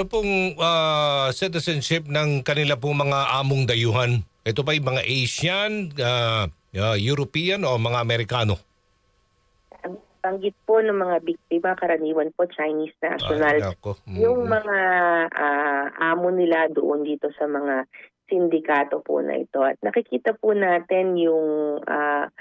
Ano pong ah, citizenship ng kanila pong mga among dayuhan? Ito ba yung mga Asian, ah, ah, European o mga Amerikano? Ang banggit po ng mga biktima, karaniwan po Chinese national. Ay, nako. Mm, yung mm. mga ah, amo nila doon dito sa mga sindikato po na ito. At nakikita po natin yung ah,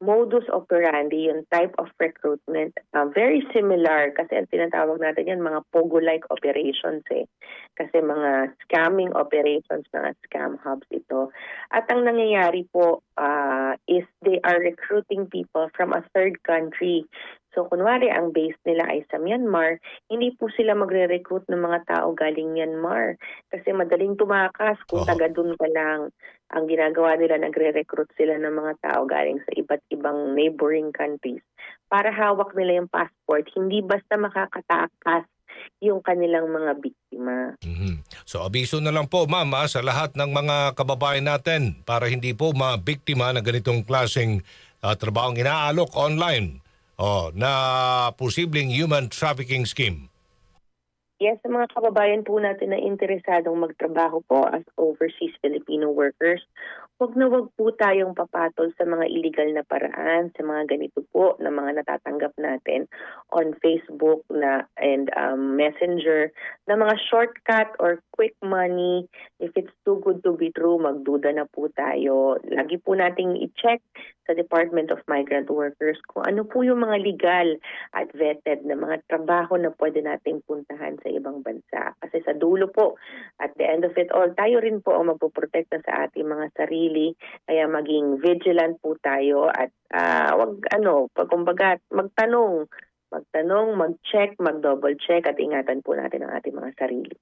modus operandi, yung type of recruitment, ah, very similar kasi ang tinatawag natin yan mga pogo-like operations eh. Kasi mga scamming operations, mga scam hubs ito. At ang nangyayari po ah, is they are recruiting people from a third country. So kunwari ang base nila ay sa Myanmar, hindi po sila magre-recruit ng mga tao galing Myanmar kasi madaling tumakas kung Oo. taga doon ka lang. Ang ginagawa nila, nagre-recruit sila ng mga tao galing sa iba't ibang neighboring countries para hawak nila yung passport. Hindi basta makakatakas yung kanilang mga biktima. Mhm. So abiso na lang po ma'am ah, sa lahat ng mga kababayan natin para hindi po mabiktima ng ganitong klaseng ah, trabahong inaalok online oh, na posibleng human trafficking scheme. Yes, mga kababayan po natin na interesadong magtrabaho po as overseas Filipino workers, wag na wag po tayong papatol sa mga illegal na paraan, sa mga ganito po na mga natatanggap natin on Facebook na and um, Messenger na mga shortcut or quick money. If it's too good to be true, magduda na po tayo. Lagi po nating i-check sa Department of Migrant Workers kung ano po yung mga legal at vetted na mga trabaho na pwede nating puntahan sa ibang bansa. Kasi sa dulo po, at the end of it all, tayo rin po ang magpoprotekta sa ating mga sarili. Kaya maging vigilant po tayo at ah, wag ano, pag kumbaga, magtanong, magtanong, mag-check, mag-double check at ingatan po natin ang ating mga sarili.